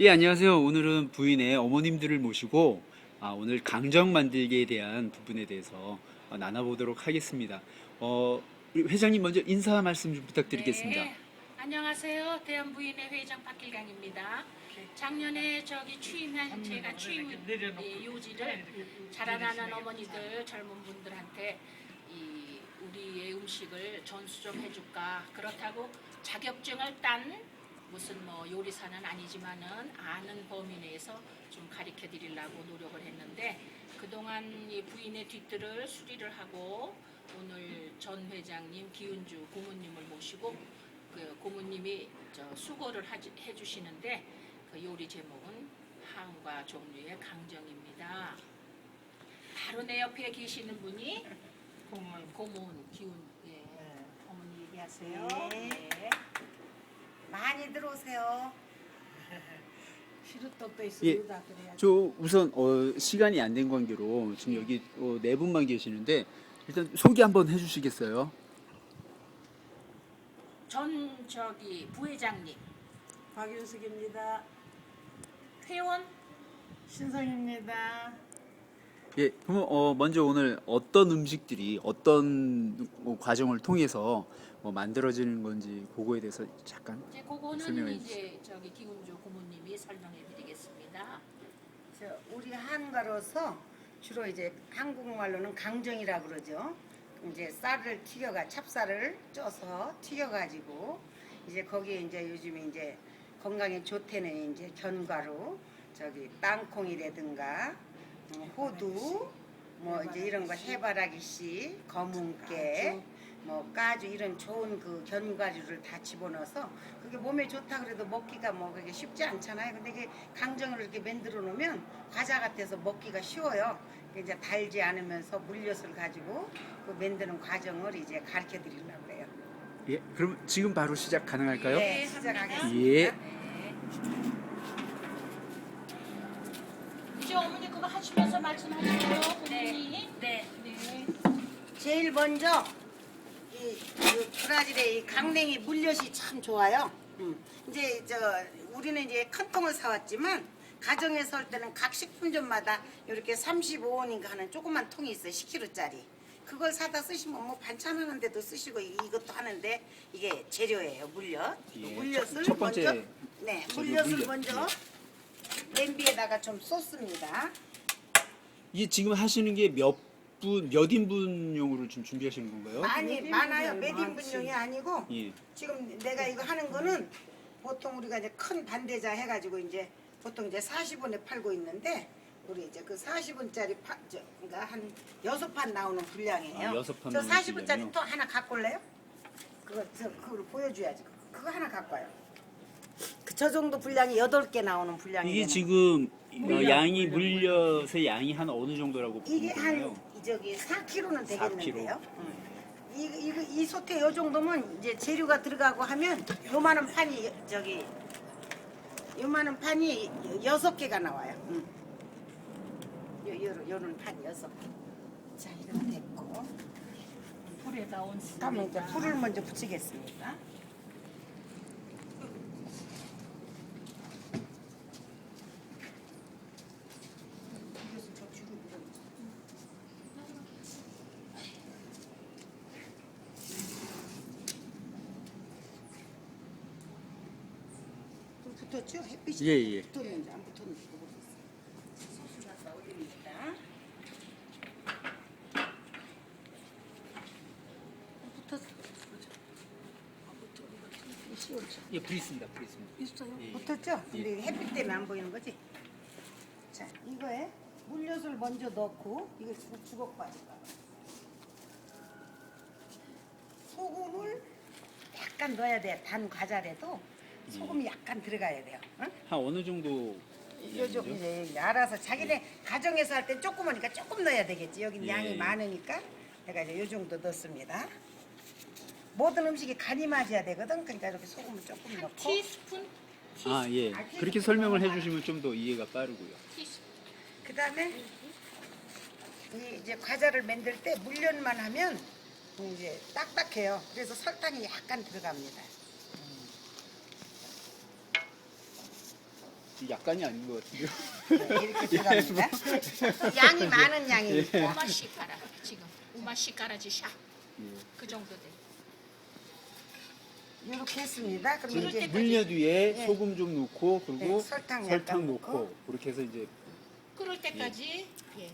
예, 안녕하세요. 오늘은 부인의 어머님들을 모시고 아, 오늘 강정 만들기에 대한 부분에 대해서 어, 나눠보도록 하겠습니다. 어, 우리 회장님 먼저 인사 말씀 좀 부탁드리겠습니다. 네, 안녕하세요. 대한부인의 회장 박길강입니다. 작년에 저기 취임한 제가 취임 이 요지를 자라나는 어머니들 젊은 분들한테 이 우리의 음식을 전수 좀 해줄까 그렇다고 자격증을 딴 무슨 뭐 요리사는 아니지만은 아는 범위 내에서 좀 가르쳐 드리려고 노력을 했는데 그동안 이 부인의 뒤뜰을 수리를 하고 오늘 전 회장님 기은주 고모님을 모시고 그 고모님이 저 수고를 하지- 해주시는데 그 요리 제목은 한과 종류의 강정입니다. 바로 내 옆에 계시는 분이 고문. 고모은 기운 예. 어머니 얘기하세요. 네. 네. 많이 들어오세요. 시루떡도 예. 있습니다. 그래야 저 우선 어, 시간이 안 된 관계로 지금 여기 어, 네 분만 계시는데 일단 소개 한번 해주시겠어요? 전 저기 부회장님 박윤숙입니다. 회원 신성입니다. 예, 그럼 어, 먼저 오늘 어떤 음식들이 어떤 뭐 과정을 통해서 뭐 만들어지는 건지 그거에 대해서 잠깐 이제 그거는 설명해 이제 저기 기운주 고모님이 설명해 드리겠습니다. 저 우리 한가로서 주로 이제 한국말로는 강정이라 그러죠. 이제 쌀을 튀겨가 찹쌀을 쪄서 튀겨가지고 이제 거기에 이제 요즘에 이제 건강에 좋다는 이제 견과류 저기 땅콩이라든가 음, 호두 뭐 이제 이런 거 해바라기 씨 검은깨 뭐 까주 이런 좋은 그 견과류를 다 집어넣어서 그게 몸에 좋다 그래도 먹기가 뭐 그게 쉽지 않잖아요. 근데 이게 강정을 이렇게 만들어 놓으면 과자 같아서 먹기가 쉬워요. 이제 달지 않으면서 물엿을 가지고 그 만드는 과정을 이제 가르쳐 드리려고 그래요. 예, 그럼 지금 바로 시작 가능할까요? 네. 시작하겠습니다. 예. 네. 이제 어머니 그거 하시면서 말씀하시고요. 고모님. 네. 네. 제일 먼저 이, 그 브라질의 이 강냉이 물엿이 참 좋아요. 음. 이제 저 우리는 이제 큰 통을 사왔지만 가정에서 할 때는 각 식품점마다 이렇게 35원인가 하는 조그만 통이 있어요. 10kg짜리. 그걸 사다 쓰시면 뭐 반찬 하는데도 쓰시고 이- 이것도 하는데 이게 재료예요. 물엿. 예, 물엿을 첫- 첫 번째 먼저 네, 저기 물엿을 물엿, 먼저 냄비에다가 좀 쏟습니다. 이게 지금 하시는 게 몇 분, 몇 인분용으로 좀 준비하시는 건가요? 많이 몇 많아요. 인분이요? 몇 인분용이. 아니고 예. 지금 내가 이거 하는 거는 보통 우리가 이제 큰 반대자 해가지고 이제 보통 이제 40원에 팔고 있는데 우리 이제 그 40원짜리 파, 저, 그러니까 한 여섯 판 나오는 분량이에요. 아, 여섯 판 저 나오는 40원짜리 분량이요? 또 하나 갖고 올래요? 그거 저 그걸 보여줘야지. 그거 하나 갖고 와요. 그 저 정도 분량이 여덟 개 나오는 분량이 이게 되는 지금 어, 양이 물엿, 물엿의 양이 한 어느 정도라고 이게 보면 한? 이 저기 4kg는 4kg. 되겠는데요. 응. 이, 이, 이 소태 요 정도면 이제 재료가 들어가고 하면 요만한 판이 저기 요만한 판이 여섯 개가 나와요. 응. 요, 요, 요런 판 여섯 개. 자, 이렇게 됐고. 불에다. 그러면 이제 풀을 먼저 붙이겠습니다. 이것을 저 뒤로 밀어. 불 붙었죠? 햇빛이 예, 예. 붙었는지 안 붙었는지 모르겠어요. 소스 갖다 올립니다. 붙었어. 씌웠죠. 예, 불 있습니다. 불 있습니다. 있어요? 예. 붙었죠? 예. 근데 햇빛 때문에 안 보이는 거지? 자, 이거에 물엿을 먼저 넣고 이걸 주- 주걱 빠질까 소금을 약간 넣어야 돼. 단 과자래도 소금이 약간 들어가야 돼요. 응? 한 어느 정도 요즘 이제 알아서 자기네 가정에서 할때 조그마니까 조금 넣어야 되겠지. 여기 예. 양이 많으니까 내가 이제 요 정도 넣습니다. 모든 음식이 간이 맞아야 되거든. 그러니까 이렇게 소금을 조금 한 넣고 티스푼 아, 예. 그렇게 설명을 해 주시면 좀 더 이해가 빠르고요. 티스푼. 그다음에 이 이제 과자를 만들 때 물엿만 하면 이제 딱딱해요. 그래서 설탕이 약간 들어갑니다. 약간이 아닌 것 같은데요. 이렇게 들어갑니다. 양이 많은 양이니까. 오마씩 깔아 지금 오마씩 깔아지 샤. 예. 그 정도 돼. 이렇게 했습니다. 그럼 이제 때까지- 물엿 위에 네. 소금 좀 넣고 그리고 네, 설탕 설탕 약간 넣고 넣고. 그렇게 해서 이제 끓을 때까지 예.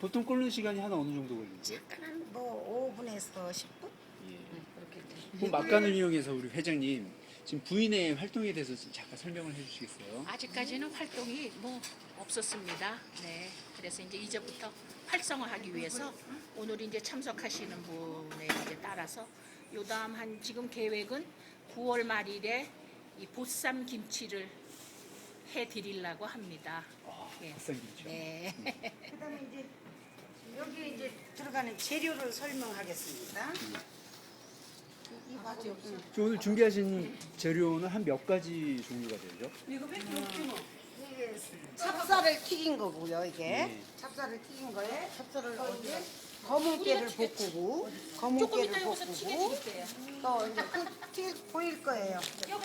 보통 끓는 시간이 한 어느 정도 걸리죠? 약간 한뭐 5분에서 10분 예. 그렇게 돼. 그럼 막간을 이용해서 우리 회장님 지금 부인의 활동에 대해서 좀 잠깐 설명을 해주시겠어요? 아직까지는 활동이 뭐 없었습니다. 네. 그래서 이제 이제부터 활성화하기 위해서 오늘 이제 참석하시는 분에 이제 따라서 요다음 한 지금 계획은 9월 말일에 이 보쌈 김치를 해 드리려고 합니다. 아, 예. 갓산김치요. 네. 그다음에 이제 여기 이제 들어가는 재료를 설명하겠습니다. 이 바지 음. 저 오늘 준비하신 재료는 한 몇 가지 종류가 되죠? 뭐. 이게 찹쌀을 튀긴 거고요. 이게 네. 찹쌀을 튀긴 거에 찹쌀을 이제 검은 깨를 볶고 검은 조금 깨를 이따 여기서 튀겨 볶고. 또 이제 그 튀, 보일 거예요.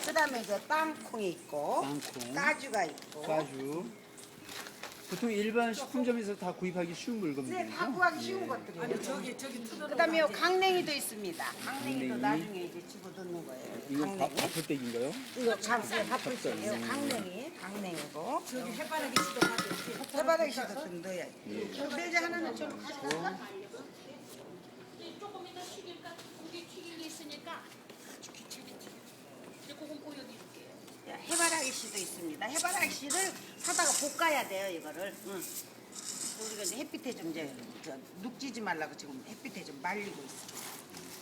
그 다음에 이제 땅콩이 있고 땅콩, 까주가 있고 까주. 보통 일반 식품점에서 다 구입하기 쉬운 네, 물건들이죠? 다 구하기 쉬운 것들이에요. 아니 저기 저기. 그다음에 요 강냉이도 있습니다. 강냉이도 강냉이. 나중에 이제 집어 넣는 거예요. 이거 밥, 강냉이. 밥풀떼기인가요? 이거 찹쌀 밥풀이에요. 강냉이, 강냉이고 저기 해바라기 씨도 가져. 해바라기 씨도 좀 넣어야지. 그 매자 하나는 좀 가져갈까? 조금 이따 튀길까? 고기 튀긴 게 있으니까 아주 귀찮게 튀겨. 근데 그건 보여드릴게요. 야, 해바라기 씨도 있습니다. 해바라기 씨를 사다가 볶아야 돼요, 이거를. 응. 우리가 이제 햇빛에 좀 이제 저 눅지지 말라고 지금 햇빛에 좀 말리고 있어.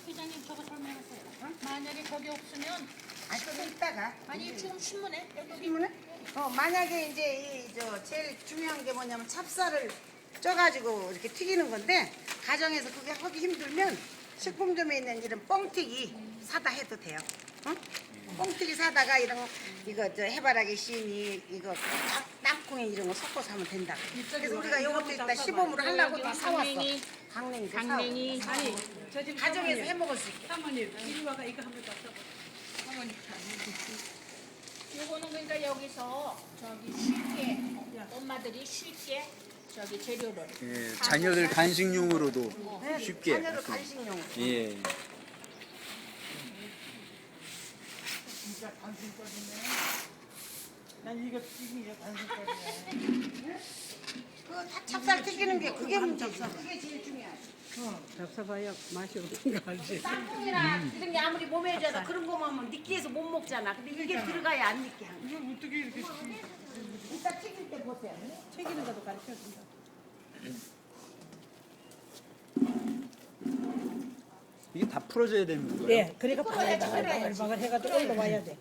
회장님 저거 설명하세요. 만약에 거기 없으면 아, 좀 이따가. 아니 지금 신문에 여기 이문에 어, 만약에 이제 이 저 제일 중요한 게 뭐냐면 찹쌀을 쪄가지고 이렇게 튀기는 건데 가정에서 그게 하기 힘들면 식품점에 있는 이런 뻥튀기 사다 해도 돼요. 응? 뻥튀기 사다가 이런 거, 이거 저 해바라기 씨니 이거 땅- 땅콩에 이런 거 섞어서 하면 된다. 그래서 우리가 이것도 이따 시범으로 하려고 다 사왔어. 강냉이. 강냉이. 아니 저집 가정에서 해 먹을 수 있게. 사모님 이리 와가 이거 한번 더 써봐. 요거는 그러니까 여기서 저기 쉽게 엄마들이 쉽게 저기 재료를 예, 자녀들 간식용으로도 네, 쉽게. 자녀들 간식용. 예. 그 찹쌀 튀기는 게 그게 문제지. 그게 제일 중요하지. 잡숴봐야 맛이 없는 거 알지. 땅콩이나 이런 게 아무리 몸에 좋아서 그런 거만 하면 느끼해서 못 먹잖아. 근데 이게 들어가야 안 느끼한 거. 이거 어떻게 이렇게 이따 튀길 때 보세요. 튀기는 것도 가르쳐 준다. 이게 다 풀어져야 되는 거예요? 네, 그러니까 바글바글 바글바글 해가지고 올라와야 돼.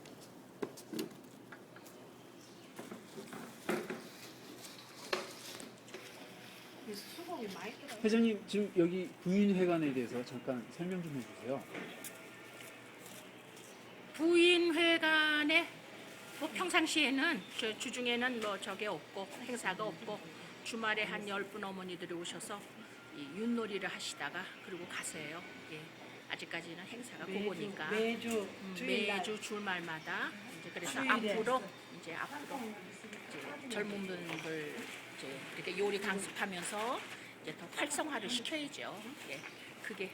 회장님 지금 여기 부인회관에 대해서 잠깐 설명 좀 해주세요. 부인회관에 뭐 평상시에는 저 주중에는 뭐 저게 없고 행사가 없고 주말에 한 열 분 어머니들이 오셔서 이 윷놀이를 하시다가 그리고 가세요. 예. 아직까지는 행사가 그거니까 매주 음, 주일날 매주 주말마다 이제 그래서 주일에. 앞으로 이제 앞으로 이제 젊은 분들 이제 이렇게 요리 강습하면서 이제 더 활성화를 시켜야죠. 예. 그게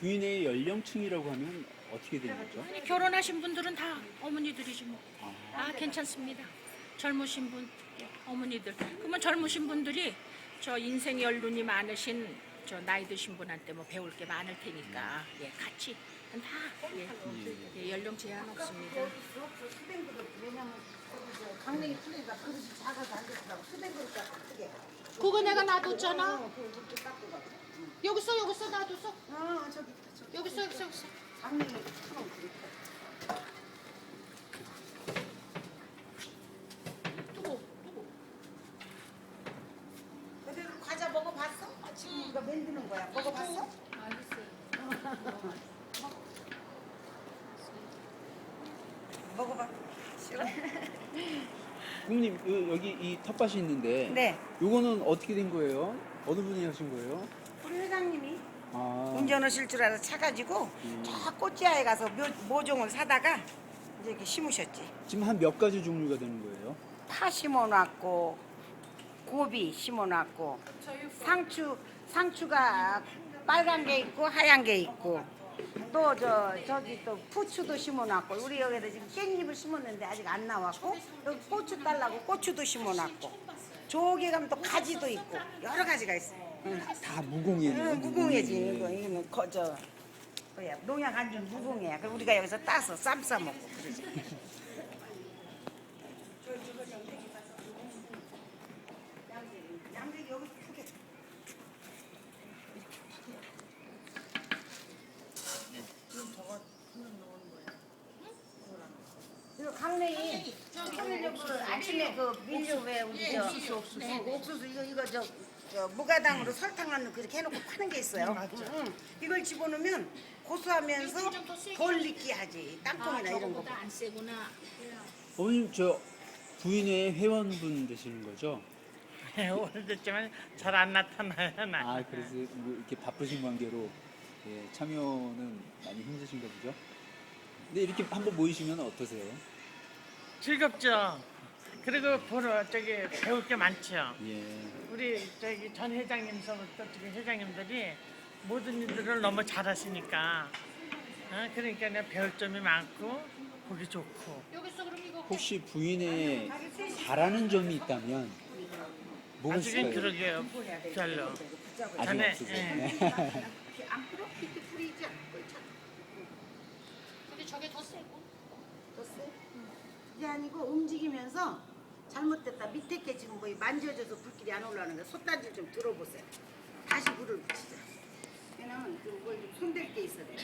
부인의 연령층이라고 하면 어떻게 되는 거죠? 아니, 결혼하신 분들은 다 어머니들이지 뭐. 아 괜찮습니다. 젊으신 분 예, 어머니들. 그러면 젊으신 분들이 저 인생 연륜이 많으신 저 나이 드신 분한테 뭐 배울 게 많을 테니까 예 같이 다 예, 예, 연령 제한 없습니다. 수백 그릇 왜냐면 거기 저 강냉이 풀리니까 그릇이 작아서 안 되더라고. 수백 그릇 갖고 크게. 그거 내가 놔뒀잖아. 어, 그 닦고 가. 여기서 여기서 놔뒀어. 어 저기 저기 여기서 여기서 여기서. 강냉이 풀어 드릴까? 두고 두고. 그대로 과자 먹어봤어? 지금 이거 만드는 거야. 먹어봤어? 먹어봐. 싫어? 부모님 그 여기 이 텃밭이 있는데 네. 요거는 어떻게 된 거예요? 어느 분이 하신 거예요? 우리 회장님이 아, 운전하실 줄 알아서 차 가지고 저 꽃지하에 가서 묘, 모종을 사다가 이제 이렇게 심으셨지. 지금 한 몇 가지 종류가 되는 거예요? 파 심어놨고 고비 심어놨고 상추 상추가 빨간 게 있고 하얀 게 있고 또 저 저기 또 부추도 심어놨고 우리 여기다 지금 깻잎을 심었는데 아직 안 나왔고 여기 고추 달라고 고추도 심어놨고 저기 가면 또 가지도 있고 여러 가지가 있어. 응. 다 무공예네요. 응, 무궁해지 이거 이거는 거저 뭐야 농약 안 준 무궁해야. 그럼 우리가 여기서 따서 쌈 싸 먹고 그러지. 양배기 여기 크게. 강냉이 평일적으로 아침에 그 밀려 왜 우리 저 옥수수 옥수수 옥수수 이거 이거 저, 저 무가당으로 설탕 안 넣고 그렇게 해놓고 파는 게 있어요. 응, 응. 이걸 집어넣으면 고소하면서 덜 느끼하지 땅콩이나 이런 거. 안 세구나. 어머님 저 부인의 회원분 되시는 거죠? 오래됐지만 잘 안 나타나요 나. 아 그래서 뭐 이렇게 바쁘신 관계로 예, 참여는 많이 힘드신가 보죠? 근데 이렇게 한번 모이시면 어떠세요? 즐겁죠. 그리고 보러 저기 배울 게 많죠. 예. 우리 저기 전 회장님서부터 지금 회장님들이 모든 일들을 너무 잘하시니까 어? 그러니까 내가 배울 점이 많고 보기 좋고 여기서 그럼 이거 혹시 부인의 잘하는 점이 있다면 뭐가 아직은 있을까요? 그러게요 별로 아직 전에, 없으세요. 예. 네. 안 풀어? 이렇게 풀이지 않고 참. 근데 저게 더 세고. 떴어 요? 이게 아니고 움직이면서 잘못됐다 밑에 게 지금 뭐 만져져서 불길이 안 올라오는 거 솥단질 좀 들어보세요. 다시 물을 붙이자. 왜냐면 그뭘 손댈 게 있어야 돼.